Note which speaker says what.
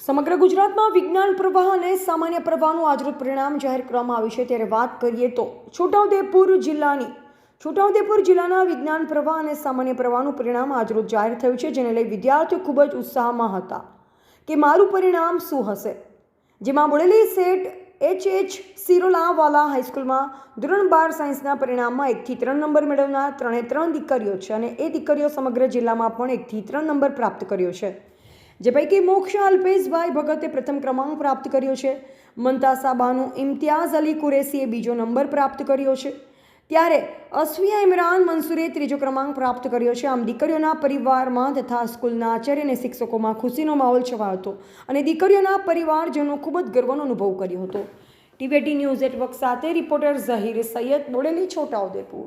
Speaker 1: સમગ્ર ગુજરાતમાં વિજ્ઞાન પ્રવાહ અને સામાન્ય પ્રવાહનું આજરૂપ પરિણામ જાહેર કરવામાં આવ્યું છે. ત્યારે વાત કરીએ તો છોટાઉદેપુર જિલ્લાની, છોટાઉદેપુર જિલ્લાના વિજ્ઞાન પ્રવાહ અને સામાન્ય પ્રવાહનું પરિણામ આજરોજ જાહેર થયું છે, જેને લઈ વિદ્યાર્થીઓ ખૂબ જ ઉત્સાહમાં હતા કે મારું પરિણામ શું હશે? જેમાં Bodeli set H H Sirolawala હાઈસ્કૂલમાં ધોરણ બાર સાયન્સના પરિણામમાં એકથી ત્રણ નંબર મેળવનાર ત્રણે ત્રણ દીકરીઓ છે અને એ દીકરીઓ સમગ્ર જિલ્લામાં પણ એકથી ત્રણ નંબર પ્રાપ્ત કર્યો છે. જે પૈકી મોક્ષા અલ્પેશભાઈ ભગતે પ્રથમ ક્રમાંક પ્રાપ્ત કર્યો છે. મંતાસાબાનું ઇમ્તિયાઝ અલી કુરેશીએ બીજો નંબર પ્રાપ્ત કર્યો છે. ત્યારે અસ્વિયા ઇમરાન મંસૂરે ત્રીજો ક્રમાંક પ્રાપ્ત કર્યો છે. આમ દીકરીઓના પરિવારમાં તથા સ્કૂલના આચાર્ય અને શિક્ષકોમાં ખુશીનો માહોલ છવાયો હતો અને દીકરીઓના પરિવારજનો ખૂબ જ ગર્વનો અનુભવ કર્યો હતો. ટીવેટી ન્યૂઝ નેટવર્ક સાથે રિપોર્ટર ઝહીર સૈયદ બોડેલી છોટાઉદેપુર